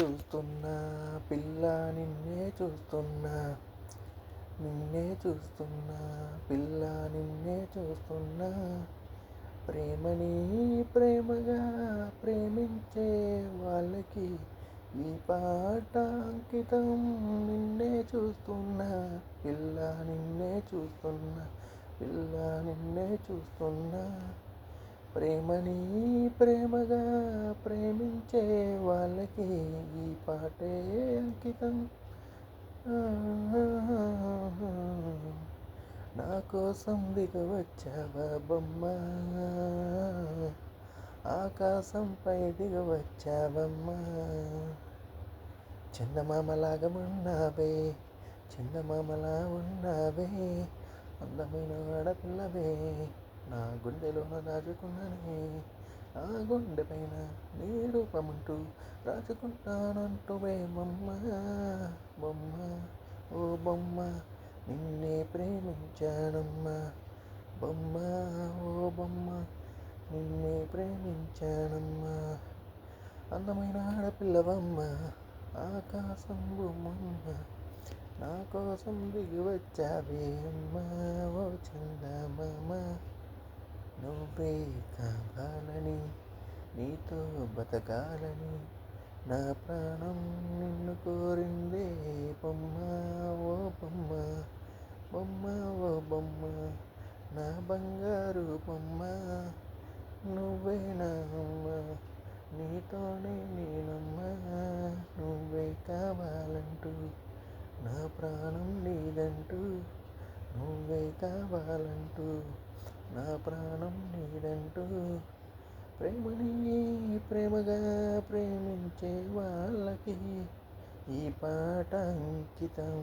చూస్తున్నా పిల్ల నిన్నే చూస్తున్నా. నిన్నే చూస్తున్నా. పిల్ల నిన్నే చూస్తున్నా. ప్రేమని ప్రేమగా ప్రేమించే వాళ్ళకి ఈ పాట అంకితం. నిన్నే చూస్తున్నా. పిల్ల నిన్నే చూస్తున్నా. పిల్ల నిన్నే చూస్తున్నా. ప్రేమని ప్రేమగా ప్రేమించే వాళ్ళకి ఈ పాటే అంకితం. నా కోసం దిగవచ్చావా బొమ్మ? ఆకాశంపై దిగవచ్చావమ్మా? చందమామలాగా ఉన్నావే చందమామలా ఉన్నావే అందమైన ఆడపిల్లవే నా గుండెలోన దాచుకున్నానే ఆ గుండె పైన నీ రూపమంటూ రాచుకుంటానంటూ బొమ్మ బొమ్మ ఓ బొమ్మ నిన్నే ప్రేమించానమ్మా బొమ్మ ఓ బొమ్మ నిన్నే ప్రేమించానమ్మా. అందమైన ఆడపిల్లవమ్మ ఆకాశం బొమ్మమ్మ నా కోసం దిగి వచ్చావే అమ్మా ఓ చిన్న నువ్వే కావాలని నీతో బతకాలని నా ప్రాణం నిన్ను కోరిందే. బొమ్మ ఓ బొమ్మ బొమ్మ ఓ బొమ్మ నా బంగారు బొమ్మ నువ్వే నా అమ్మ నీతోనే నేనమ్మ నువ్వే కావాలంటూ నా ప్రాణం నీదంటూ నువ్వే కావాలంటూ నా ప్రాణం నీదంటూ ప్రేమని ప్రేమగా ప్రేమించే వాళ్ళకి ఈ పాట అంకితం.